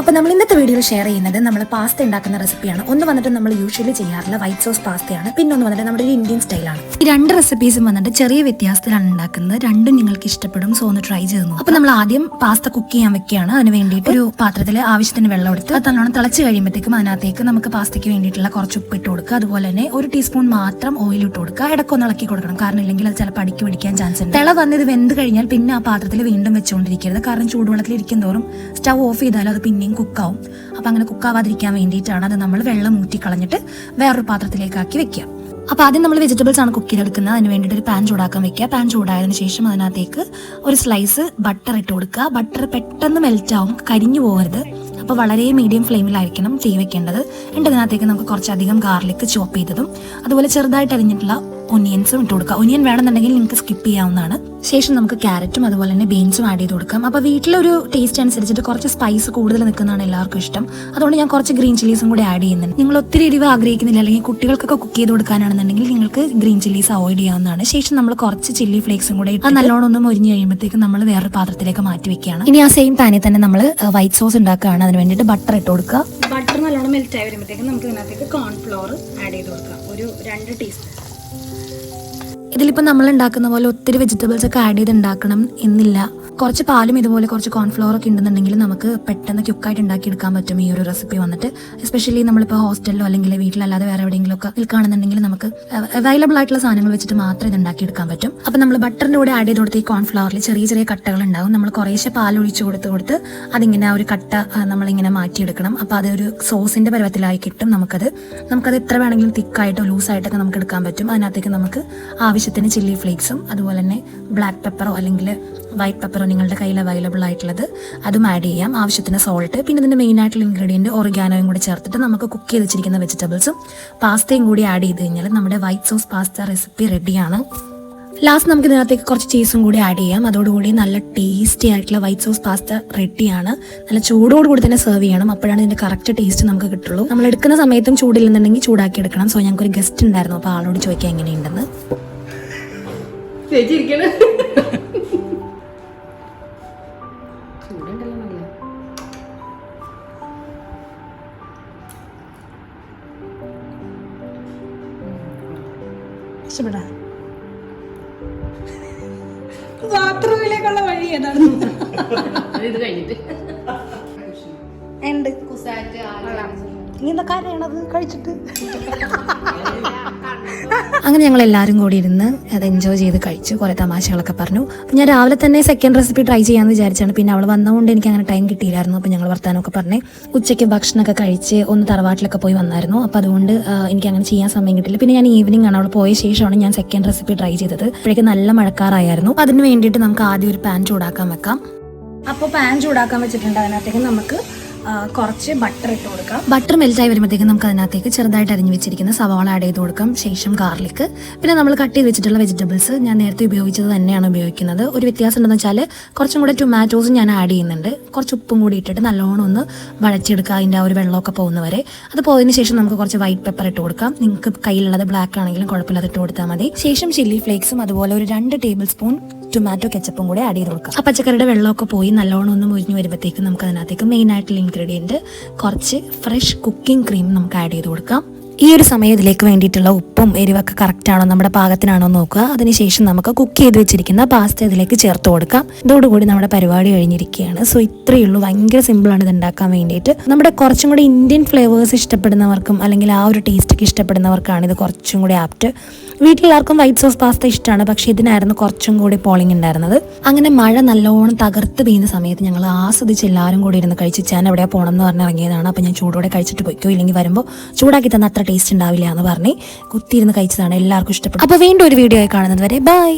അപ്പോൾ നമ്മൾ ഇന്നത്തെ വീഡിയോയിൽ ഷെയർ ചെയ്യുന്നത് നമ്മൾ പാസ്ത ഉണ്ടാക്കുന്ന റെസിപ്പിയാണ് ഒന്ന് വന്നിട്ട് നമ്മൾ യൂഷ്വലി ചെയ്യാറുള്ള വൈറ്റ് സോസ് പാസ്തയാണ് പിന്നെ ഒന്ന് വന്നിട്ട് നമ്മുടെ ഒരു ഇന്ത്യൻ സ്റ്റൈലാണ് ഈ രണ്ട് റെസിപ്പീസും വന്നിട്ട് ചെറിയ വ്യത്യാസത്തിലാണ് ഉണ്ടാക്കുന്നത്. രണ്ടും നിങ്ങൾക്ക് ഇഷ്ടപ്പെടും സോ ഒന്ന് ട്രൈ ചെയ്ത് നോക്കും. അപ്പോൾ നമ്മൾ ആദ്യം പാസ്ത കുക്ക് ചെയ്യാൻ വെക്കുകയാണ്. അതിന് വേണ്ടിയിട്ട് ഒരു പാത്രത്തിൽ ആവശ്യത്തിന് വെള്ളം എടുത്ത് അത് നല്ലോണം തിളച്ച് കഴിയുമ്പോഴത്തേക്കും അതിനകത്തേക്ക് നമുക്ക് പാസ്തയ്ക്ക് വേണ്ടിയിട്ടുള്ള കുറച്ച് ഉപ്പ് ഇട്ട് കൊടുക്കുക. അതുപോലെ തന്നെ ഒരു ടീസ്പൂൺ മാത്രം ഓയിൽ ഇട്ട് കൊടുക്കുക. ഇടക്കൊന്ന് ഇളക്കി കൊടുക്കണം. കാരണം ഇല്ലെങ്കിൽ അത് ചിലപ്പോൾ അടിക്ക് പിടിക്കാൻ ചാൻസ് ഉണ്ട്. തിള വന്നത് വെന്ത് കഴിഞ്ഞാൽ പിന്നെ ആ പാത്രത്തിൽ വീണ്ടും വെച്ചുകൊണ്ടിരിക്കരുത് കാരണം ചൂടുവെള്ളത്തിൽ ഇരിക്കും തോറും സ്റ്റൗ ഓഫ് ചെയ്താലും അത് പിന്നെയും കുക്കാവും. അപ്പം അങ്ങനെ കുക്കാവാതിരിക്കാൻ വേണ്ടിയിട്ടാണ് അത് നമ്മൾ വെള്ളം ഊറ്റി കളഞ്ഞിട്ട് വേറൊരു പാത്രത്തിലേക്കാക്കി വെക്കുക. അപ്പോൾ ആദ്യം നമ്മൾ വെജിറ്റബിൾസ് ആണ് കുക്ക് ചെയ്തെടുക്കുന്നത് അതിന് വേണ്ടിയിട്ട് ഒരു പാൻ ചൂടാക്കാൻ വെക്കുക. പാൻ ചൂടായതിനു ശേഷം അതിനകത്തേക്ക് ഒരു സ്ലൈസ് ബട്ടർ ഇട്ട് കൊടുക്കുക. ബട്ടർ പെട്ടെന്ന് മെൽറ്റ് ആവും. കരിഞ്ഞു പോകരുത്. അപ്പോൾ വളരെ മീഡിയം ഫ്ലെയിമിലായിരിക്കണം തീ വെക്കേണ്ടത്. എന്നിട്ട് അതിനകത്തേക്ക് നമുക്ക് കുറച്ചധികം ഗാർലിക് ചോപ്പ് ചെയ്തതും അതുപോലെ ചെറുതായിട്ട് അരിഞ്ഞിട്ടുള്ള ഒനിയൻസും ഇട്ട് കൊടുക്കുക. ഒനിയൻ വേണമെന്നുണ്ടെങ്കിൽ നിങ്ങൾക്ക് സ്കിപ്പ് ചെയ്യാവുന്നതാണ്. ശേഷം നമുക്ക് ക്യാരറ്റും അതുപോലെ തന്നെ ബീൻസും ആഡ് ചെയ്ത് കൊടുക്കാം. അപ്പോൾ വീട്ടിലൊരു ടേസ്റ്റ് അനുസരിച്ചിട്ട് കുറച്ച് സ്പൈസ് കൂടുതൽ നിൽക്കുന്നതാണ് എല്ലാവർക്കും ഇഷ്ടം. അതുകൊണ്ട് ഞാൻ കുറച്ച് ഗ്രീൻ ചില്ലീസും കൂടി ആഡ് ചെയ്യുന്നുണ്ട്. നിങ്ങൾ ഒത്തിരി എരിവ് ആഗ്രഹിക്കുന്നില്ല. അല്ലെങ്കിൽ കുട്ടികൾക്കൊക്കെ കുക്ക് ചെയ്ത് കൊടുക്കാനാണെന്നുണ്ടെങ്കിൽ നിങ്ങൾക്ക് ഗ്രീൻ ചില്ലീസ് അവോയ്ഡ് ചെയ്യാവുന്നതാണ്. ശേഷം നമ്മൾ കുറച്ച് ചില്ലി ഫ്ലേക്സും കൂടി അത് നല്ലോണം ഒന്ന് മുരിഞ്ഞ് കഴിയുമ്പോഴത്തേക്ക് നമ്മൾ വേറൊരു പാത്രത്തിലേക്ക് മാറ്റി വെക്കുകയാണ്. ഇനി ആ സെയിം പാനിൽ തന്നെ നമ്മൾ വൈറ്റ് സോസ് ഉണ്ടാക്കുകയാണ്. അതിന് വേണ്ടിയിട്ട് ബട്ടർ ഇട്ട് കൊടുക്കുക. ബട്ടർ നല്ലോണം മെൽറ്റ് ആയി വരുമ്പോഴത്തേക്കും നമുക്ക് ഇതിനകത്തേക്ക് കോൺഫ്ലോർ ആഡ് ചെയ്ത് കൊടുക്കാം. ഒരു രണ്ട് ടീസ്പൂൺ ഇതിലിപ്പോൾ നമ്മൾ ഉണ്ടാക്കുന്ന പോലെ ഒത്തിരി വെജിറ്റബിൾസ് ഒക്കെ ആഡ് ചെയ്ത് ഉണ്ടാക്കണം എന്നില്ല. കുറച്ച് പാലും ഇതുപോലെ കുറച്ച് കോൺഫ്ലോർ ഒക്കെ ഉണ്ടെന്നുണ്ടെങ്കിൽ നമുക്ക് പെട്ടെന്ന് ക്യുക്കായിട്ട് ഉണ്ടാക്കിയെടുക്കാൻ പറ്റും ഈ ഒരു റെസിപ്പി വന്നിട്ട്. എസ്പെഷ്യലി നമ്മളിപ്പോൾ ഹോസ്റ്റലിലോ അല്ലെങ്കിൽ വീട്ടിലല്ലാതെ വേറെ എവിടെയെങ്കിലും ഒക്കെ നിൽക്കുകയാണെന്നുണ്ടെങ്കിൽ നമുക്ക് അവൈലബിൾ ആയിട്ടുള്ള സാധനങ്ങൾ വെച്ചിട്ട് മാത്രം ഇത് ഉണ്ടാക്കിയെടുക്കാൻ പറ്റും. അപ്പം നമ്മൾ ബട്ടറിന്റെ കൂടെ ആഡ് ചെയ്ത് കൊടുത്ത് ഈ കോൺഫ്ലവറിൽ ചെറിയ ചെറിയ കട്ടകൾ ഉണ്ടാവും. നമ്മൾ കുറേശ്ശെ പാൽ ഒഴിച്ച് കൊടുത്ത് കൊടുത്ത് അതിങ്ങനെ ആ ഒരു കട്ട നമ്മളിങ്ങനെ മാറ്റിയെടുക്കണം. അപ്പോൾ അതൊരു സോസിന്റെ പരുവത്തിലായി കിട്ടും നമുക്കത്. നമുക്കത് എത്ര വേണമെങ്കിലും തിക്കായിട്ടോ ലൂസായിട്ടൊക്കെ നമുക്ക് എടുക്കാൻ പറ്റും. അതിനകത്തേക്ക് നമുക്ക് ആവശ്യത്തിന് ചില്ലി ഫ്ലേക്സും അതുപോലെ തന്നെ ബ്ലാക്ക് പെപ്പറോ അല്ലെങ്കിൽ വൈറ്റ് പെപ്പറോ നിങ്ങളുടെ കയ്യിൽ അവൈലബിൾ ആയിട്ടുള്ളത്. അതും ആഡ് ചെയ്യാം. ആവശ്യത്തിന് സോൾട്ട് പിന്നെ ഇതിന്റെ മെയിൻ ആയിട്ടുള്ള ഇൻഗ്രീഡിയന്റ് ഒറിഗാനോയും കൂടി ചേർത്തിട്ട് നമുക്ക് കുക്ക് ചെയ്ത് വെച്ചിരിക്കുന്ന വെജിറ്റബിൾസും പാസ്തയും കൂടി ആഡ് ചെയ്ത് കഴിഞ്ഞാൽ നമ്മുടെ വൈറ്റ് സോസ് പാസ്ത റെസിപ്പി റെഡിയാണ് ലാസ്റ്റ് നമുക്ക് ഇതിനകത്തേക്ക് കുറച്ച് ചീസും കൂടി ആഡ് ചെയ്യാം. അതോടുകൂടി നല്ല ടേസ്റ്റി ആയിട്ടുള്ള വൈറ്റ് സോസ് പാസ്ത റെഡിയാണ് നല്ല ചൂടോട് കൂടി തന്നെ സെർവ് ചെയ്യണം. അപ്പോഴാണ് ഇതിന്റെ കറക്റ്റ് ടേസ്റ്റ് നമുക്ക് കിട്ടുള്ളൂ. നമ്മൾ എടുക്കുന്ന സമയത്തും ചൂടില്ലെന്നുണ്ടെങ്കിൽ ചൂടാക്കി എടുക്കണം. സോ ഞങ്ങൾക്ക് ഒരു ഗസ്റ്റ് ഉണ്ടായിരുന്നു. അപ്പോൾ ആളോട് ചോദിക്കാൻ എങ്ങനെയുണ്ടെന്ന്. ചേച്ചി ഇരിക്കണ ചൂടുണ്ടല്ലോ നല്ല. ഇഷ്ടപ്പെടാ? ബാത്റൂമിലേക്കുള്ള വഴി ഏതാണ്? ഇത് കഴിഞ്ഞിട്ട്. ഉണ്ട്. കുസാറ്റ് നീ എന്താ കഴിച്ചിട്ട്. അങ്ങനെ ഞങ്ങൾ എല്ലാവരും കൂടി ഇരുന്ന് അത് എൻജോയ് ചെയ്ത് കഴിച്ചു. കുറേ തമാശകളൊക്കെ പറഞ്ഞു. അപ്പം ഞാൻ രാവിലെ തന്നെ സെക്കൻഡ് റെസിപ്പി ട്രൈ ചെയ്യാമെന്ന് വിചാരിച്ചാണ്. പിന്നെ അവൾ വന്നതുകൊണ്ട് എനിക്ക് അങ്ങനെ ടൈം കിട്ടിയില്ലായിരുന്നു. അപ്പോൾ ഞങ്ങൾ വർത്താനമൊക്കെ പറഞ്ഞ് ഉച്ചയ്ക്ക് ഭക്ഷണമൊക്കെ കഴിച്ച് ഒന്ന് തറവാട്ടിലൊക്കെ പോയി വന്നായിരുന്നു. അപ്പോൾ അതുകൊണ്ട് എനിക്ക് അങ്ങനെ ചെയ്യാൻ സമയം കിട്ടില്ല പിന്നെ ഞാൻ ഈവനിങ് ആണ്. അവൾ പോയ ശേഷമാണ് ഞാൻ സെക്കൻഡ് റെസിപ്പി ട്രൈ ചെയ്തത്. അപ്പോഴേക്കും നല്ല മഴക്കാറായിരുന്നു. അതിന് വേണ്ടിയിട്ട് നമുക്ക് ആദ്യം ഒരു പാൻ ചൂടാക്കാൻ വെക്കാം. അപ്പോൾ പാൻ ചൂടാക്കാൻ വെച്ചിട്ടുണ്ട്. അതിനകത്തേക്ക് നമുക്ക് കുറച്ച് ബട്ടർ ഇട്ട് കൊടുക്കാം. ബട്ടർ മെൽറ്റായി വരുമ്പോഴത്തേക്കും നമുക്ക് അതിനകത്തേക്ക് ചെറുതായിട്ട് അരിഞ്ഞു വെച്ചിരിക്കുന്ന സവാള ആഡ് ചെയ്ത് കൊടുക്കാം. ശേഷം ഗാർലിക് പിന്നെ നമ്മൾ കട്ട് ചെയ്ത് വെച്ചിട്ടുള്ള വെജിറ്റബിൾസ് ഞാൻ നേരത്തെ ഉപയോഗിച്ചത് തന്നെയാണ് ഉപയോഗിക്കുന്നത്. ഒരു വ്യത്യാസം ഉണ്ടെന്ന് വെച്ചാൽ കുറച്ചും കൂടെ ടൊമാറ്റോസും ഞാൻ ആഡ് ചെയ്യുന്നുണ്ട്. കുറച്ച് ഉപ്പും കൂടി ഇട്ടിട്ട് നല്ലോണം ഒന്ന് വഴച്ചെടുക്കുക അതിന്റെ ആ ഒരു വെള്ളമൊക്കെ പോകുന്നവരെ. അത് പോയതിന് ശേഷം നമുക്ക് കുറച്ച് വൈറ്റ് പെപ്പർ ഇട്ട് കൊടുക്കാം. നിങ്ങൾക്ക് കയ്യിലുള്ളത് ബ്ലാക്ക് ആണെങ്കിലും കുഴപ്പമില്ലാതെ ഇട്ട് കൊടുത്താൽ മതി. ശേഷം ചില്ലി ഫ്ലേക്സും അതുപോലെ ഒരു രണ്ട് ടേബിൾ സ്പൂൺ ടൊമാറ്റോ കെച്ചപ്പും കൂടെ ആഡ് ചെയ്ത് കൊടുക്കാം. ആ പച്ചക്കറിയുടെ വെള്ളമൊക്കെ പോയി നല്ലോണം ഒന്ന് മുരിഞ്ഞ് വരുമ്പോഴത്തേക്കും നമുക്ക് അതിനകത്തേക്ക് മെയിൻ ആയിട്ടുള്ള ഇൻഗ്രീഡിയന്റ് കുറച്ച് ഫ്രഷ് കുക്കിംഗ് ക്രീം നമുക്ക് ആഡ് ചെയ്ത് കൊടുക്കാം. ഈ ഒരു സമയം ഇതിലേക്ക് വേണ്ടിയിട്ടുള്ള ഉപ്പും എരിവൊക്കെ കറക്റ്റ് ആണോ? നമ്മുടെ പാകത്തിനാണോ നോക്കുക. അതിനുശേഷം നമുക്ക് കുക്ക് ചെയ്ത് വെച്ചിരിക്കുന്ന പാസ്ത ഇതിലേക്ക് ചേർത്ത് കൊടുക്കാം. ഇതോടുകൂടി നമ്മുടെ പരിപാടി കഴിഞ്ഞിരിക്കുകയാണ്. സോ ഇത്രയേ ഉള്ളൂ. ഭയങ്കര സിമ്പിളാണ് ഇത് ഉണ്ടാക്കാൻ വേണ്ടിയിട്ട്. നമ്മുടെ കുറച്ചും കൂടി ഇന്ത്യൻ ഫ്ലേവേഴ്സ് ഇഷ്ടപ്പെടുന്നവർക്കും അല്ലെങ്കിൽ ആ ഒരു ടേസ്റ്റൊക്കെ ഇഷ്ടപ്പെടുന്നവർക്കാണ് ഇത് കുറച്ചും കൂടി ആപ്റ്റ് വീട്ടിലെല്ലാവർക്കും വൈറ്റ് സോസ് പാസ്ത ഇഷ്ടമാണ്. പക്ഷേ ഇതിനായിരുന്നു കുറച്ചും കൂടി പോളിംഗ് ഉണ്ടായിരുന്നത്. അങ്ങനെ മഴ നല്ലോണം തകർത്ത് പെയ്യുന്ന സമയത്ത് ഞങ്ങൾ ആസ്വദിച്ച് എല്ലാവരും കൂടി ഇരുന്ന് കഴിച്ച് ഞാൻ എവിടെയാണ് പോകണം എന്ന് പറഞ്ഞിറങ്ങിയതാണ് അപ്പോൾ ഞാൻ ചൂടോടെ കഴിച്ചിട്ട് പോയിക്കോ. ഇല്ലെങ്കിൽ വരുമ്പോൾ ചൂടാക്കി തന്ന അത്ര ടേസ്റ്റ് ഉണ്ടാവില്ല എന്ന് പറഞ്ഞ് കുത്തിയിരുന്ന് കഴിച്ചതാണ്. എല്ലാവർക്കും ഇഷ്ടപ്പെട്ടു അപ്പോൾ വീണ്ടും ഒരു വീഡിയോ ആയി കാണുന്നത് വരെ. ബൈ